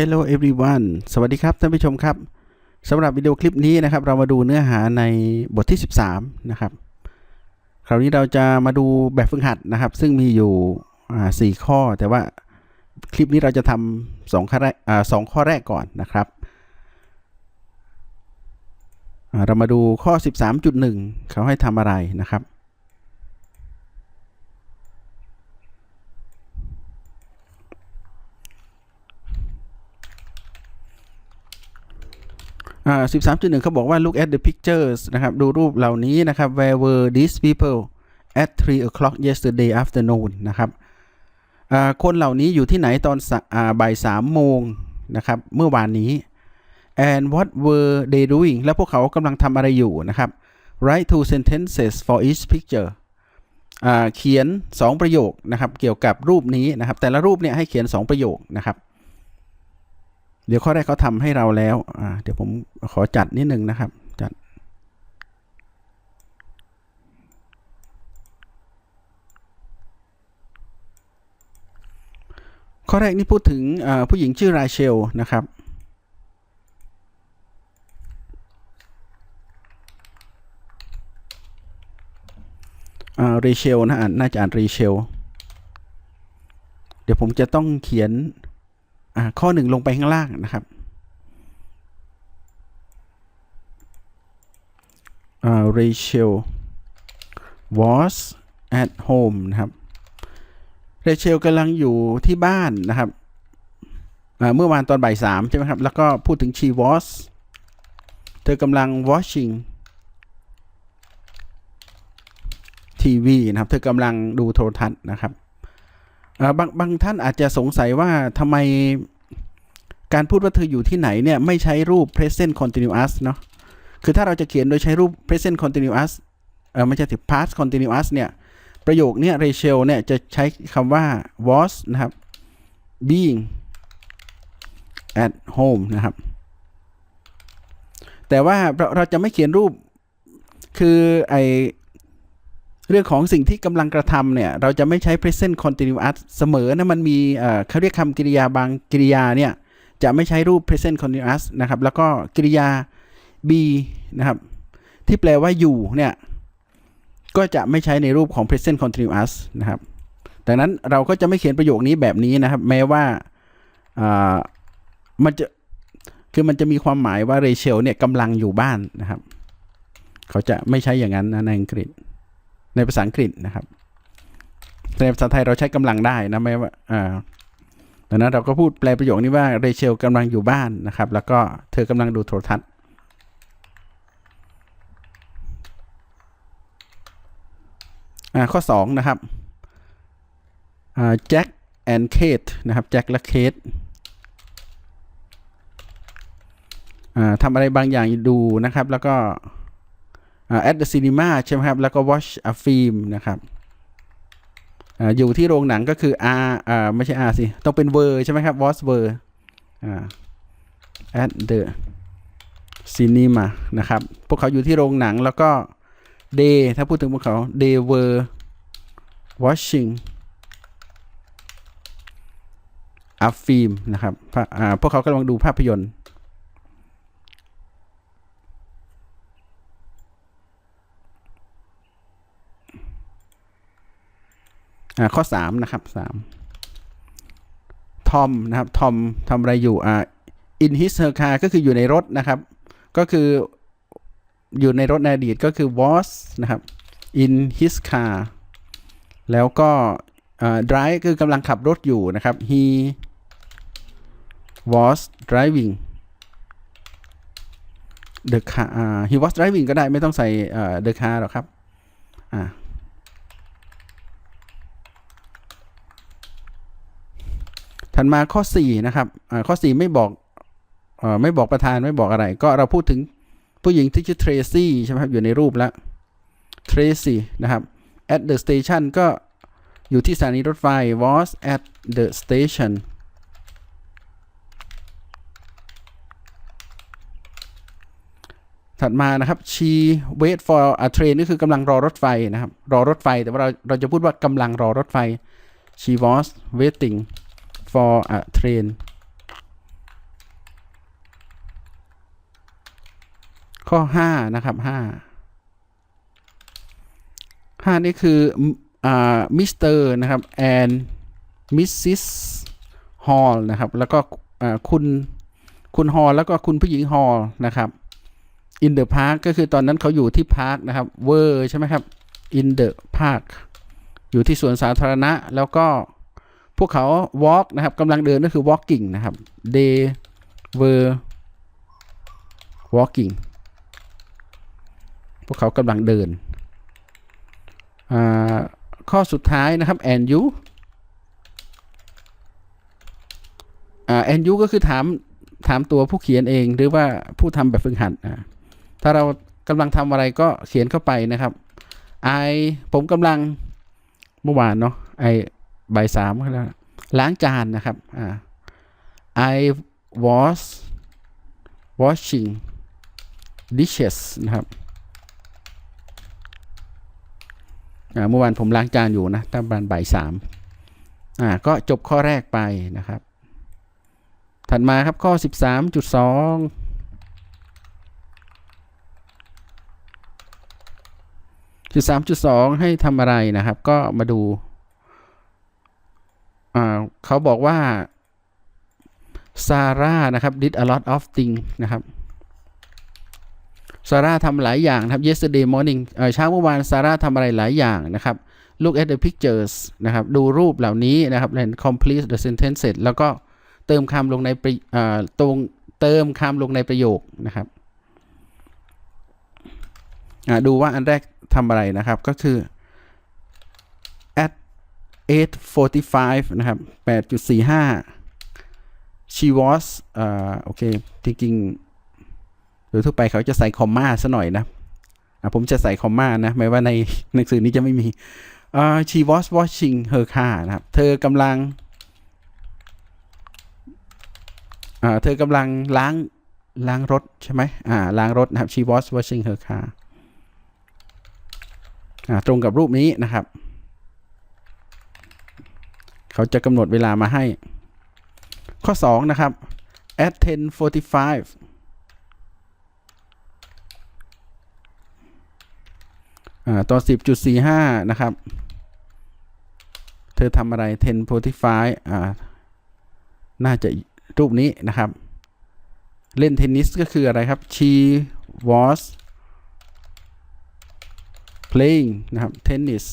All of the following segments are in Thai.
Hello everyone สวัสดีครับท่านผู้ชมครับสำหรับวิดีโอคลิปนี้นะครับ เรามาดูเนื้อหาในบทที่ 13 นะครับ คราวนี้เราจะมาดูแบบฝึกหัดนะครับ ซึ่งมีอยู่อ่าสี่ข้อ แต่ว่าคลิปนี้เราจะทำสองข้อแรกอ่าสองข้อแรกก่อนนะครับเรามาดูข้อ 13.1 เขาให้ทำอะไรนะครับ อ่า13.1เขาบอกว่า look at the pictures นะครับ ดูรูปเหล่านี้นะครับ where were these people at 3 o'clock yesterday afternoon นะครับอ่าคนเหล่านี้อยู่ที่ไหนตอนอ่าบ่ายสามโมงนะครับ เมื่อวานนี้ and what were they doing แล้วพวกเขากำลังทำอะไรอยู่นะครับ write two sentences for each picture เขียน 2 ประโยคนะครับ เกี่ยวกับรูปนี้นะครับ แต่ละรูปเนี่ยให้เขียน 2 ประโยคนะครับ เดี๋ยวข้อแรกเขาทำให้เราแล้วอ่าเดี๋ยวผมขอจัดนิดนึงนะครับ จัด ข้อแรกนี่พูดถึงผู้หญิงชื่อราเชลนะครับอ่าเรเชลนะอ่านน่าจะอ่านเรเชล เดี๋ยวผมจะต้องเขียน ข้อหนึ่งลงไปข้างล่างนะครับอ่า Rachel was at home นะครับ Rachel กำลังอยู่ที่บ้านนะครับเมื่อวานตอนบ่ายสามใช่ไหมครับ แล้วก็พูดถึง she was เธอกำลัง watching ทีวีนะครับ เธอกำลังดูโทรทัศน์นะครับ บางบางท่านอาจจะสงสัยว่าทำไมการพูดว่าเธออยู่ที่ไหนเนี่ย ไม่ใช้รูป present continuous เนาะคือถ้าเราจะเขียนโดยใช้รูป present continuous เออไม่ใช่ถึง past continuous เนี่ย ประโยคเนี่ย Rachel เนี่ย จะใช้คำว่า was นะครับ being at home นะครับ แต่ว่าเราเราจะไม่เขียนรูป คือไอ เรื่องของสิ่งที่กำลังกระทำเนี่ย เราจะไม่ใช้ present continuous เสมอนะมันมีเขาเรียกคำกริยาบางกริยาเนี่ย จะไม่ใช้รูป present continuous นะครับ แล้วก็กริยา be นะครับ ที่แปลว่าอยู่เนี่ย ก็จะไม่ใช้ในรูปของ present continuous นะครับ ดังนั้นเราก็จะไม่เขียนประโยคนี้แบบนี้นะครับ แม้ว่ามันจะคือมันจะมีความหมายว่า Rachel เนี่ยกำลังอยู่บ้านนะครับ เขาจะไม่ใช้อย่างนั้นนะในอังกฤษ ในภาษาอังกฤษนะครับในภาษาไทยเราใช้กำลังได้นะไม่ว่าอ่าดังนั้นเราก็พูดแปลประโยคนี้ว่าเรเชลกำลังอยู่บ้านนะครับ แล้วก็เธอกำลังดูโทรทัศน์ข้อ 2 นะครับแจ็คแอนเคทนะครับแจ็คและเคททำอะไรบางอย่างดูนะครับ แล้วก็ at the cinema ใช่ไหมครับ แล้วก็ watch a film นะครับอยู่ที่โรงหนังก็คือ R อ่าไม่ใช่ R สิ ต้องเป็น ver ใช่ไหมครับ watch ver อ่า at the cinema นะครับ พวกเขาอยู่ที่โรงหนังแล้วก็ they ถ้าพูดถึงพวกเขา they were watching a film นะครับ พวกเขากำลังดูภาพยนตร์ ข้อสามนะครับสามทอมนะครับทอมทำอะไรอยู่อ่า in his her car ก็คืออยู่ในรถนะครับ ก็คืออยู่ในรถในอดีตก็คือ was นะครับ in his car แล้วก็อ่า drive คือกำลังขับรถอยู่นะครับ he was driving the car อ่า he was driving ก็ได้ไม่ต้องใส่ the car หรอกครับอ่า ถัดมาข้อ4นะครับข้อ 4 ไม่บอกไม่บอกประธานไม่บอกอะไร ก็เราพูดถึงผู้หญิงที่ชื่อเทรซี่ใช่ไหมครับอยู่ในรูปแล้วเทรซี่นะครับ at the station ก็อยู่ที่สถานีรถไฟ was at the station ถัดมานะครับ she wait for a train นี่คือกำลังรอรถไฟนะครับ รอรถไฟ แต่ว่าเราเราจะพูดว่ากำลังรอรถไฟ she was waiting for a train ข้อ 5 นะครับ 5 5 นี่คือมิสเตอร์นะครับแอนมิสซิสฮอลนะครับ แล้วก็คุณ คุณฮอลแล้วก็คุณผู้หญิงฮอลนะครับอินเดอะพาร์คก็คือตอนนั้นเขาอยู่ที่พาร์คนะครับเวอร์ใช่ไหมครับอินเดอะพาร์คอยู่ที่สวนสาธารณะแล้วก็ พวกเขา walk นะครับกำลังเดินก็คือ walking นะครับ they were walking พวกเขากำลังเดิน ข้อสุดท้ายนะครับ and you อ and you ก็คือถามถามตัวผู้เขียนเองหรือว่าผู้ทำแบบฝึกหัดถ้าเรากำลังทำอะไรก็เขียนเข้าไปนะครับ I ผมกำลังเมื่อวานเนาะไอ บ่ายสามก็แล้วล้างจานนะครับอ่า I was washing dishes นะครับเมื่อวานผมล้างจานอยู่นะตั้งประมาณบ่ายสามอ่าก็จบข้อแรกไปนะครับ ถัดมาครับข้อ 13.2 13.2ให้ทำอะไรนะครับ ก็มาดู เขาบอกว่าซาร่านะครับ did a lot of things นะครับซาร่าทำหลายอย่างนะครับ yesterday morning เอ่อเช้าเมื่อวานซาร่าทำอะไรหลายอย่างนะครับ look at the pictures นะครับ ดูรูปเหล่านี้นะครับ and complete the sentence แล้วก็เติมคำลงในประเอ่อตรงเติมคำลงในประโยคนะครับดูว่าอันแรกทำอะไรนะครับก็คือ 8:45 นะครับ 8.45 she was อ่อโอเคจริงๆโดยทั่วไปเขาจะใส่คอมมาซะหน่อยนะอะผมจะใส่คอมมานะแม้ว่าในหนังสือนี้จะไม่มีอ่า she was washing her car นะครับ เธอกำลังอ่าเธอกำลังล้างล้างรถใช่ไหมอ่าล้างรถนะครับ she was washing her car อ่าตรงกับรูปนี้นะครับ เขาจะกำหนดเวลามาให้ ข้อ 2 นะครับ at 10:45อ่าตอน10.45 นะครับ เธอทำอะไร 10:45อ่า น่าจะรูปนี้นะครับ เล่นเทนนิสก็คืออะไรครับ she was playing นะครับ tennis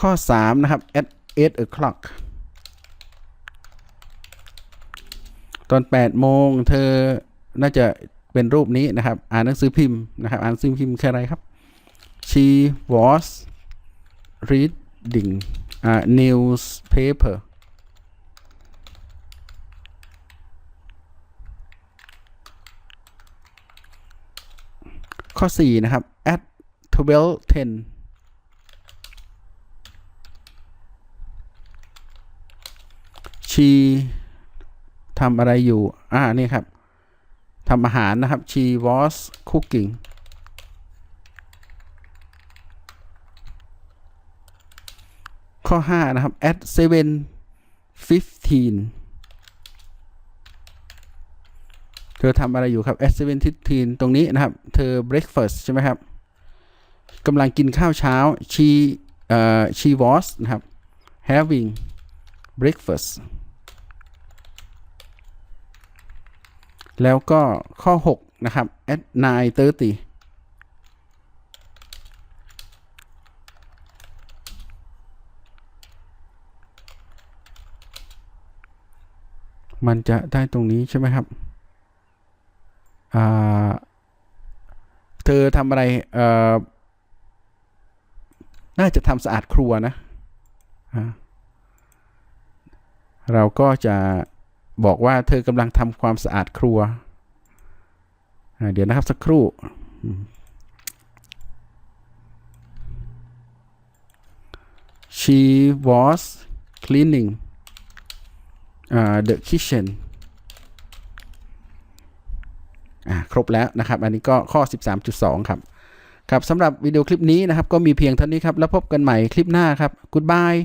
ข้อ 3 นะครับ at 8 o'clock ตอน 8 โมง เธอน่าจะเป็นรูปนี้นะครับ อ่านหนังสือพิมพ์นะครับ อ่านหนังสือพิมพ์คืออะไรครับ she was reading a newspaper ข้อ 4 นะครับ at 12:10 she ทำอะไรอยู่ อ่า นี่ครับทำอาหารนะครับ she was cooking ข้อ 5 นะครับ at 7:15 เธอทำอะไรอยู่ครับ at 7:15 ตรงนี้นะครับ เธอ breakfast ใช่ไหมครับกำลังกินข้าวเช้า she เอ่อ she was นะครับ having breakfast แล้วก็ข้อ 6 นะครับ at 9:30มันจะได้ตรงนี้ใช่ไหมครับ เธอทำอะไร น่าจะทำสะอาดครัวนะ เราก็จะ บอกว่าเธอกำลังทำความสะอาดครัว เดี๋ยวนะครับสักครู่ she was cleaning uh, the kitchen ครบแล้วนะครับ อันนี้ก็ข้อ 13.2 ครับ ครับสำหรับวิดีโอคลิปนี้นะครับ ก็มีเพียงเท่านี้ครับ แล้วพบกันใหม่คลิปหน้าครับ goodbye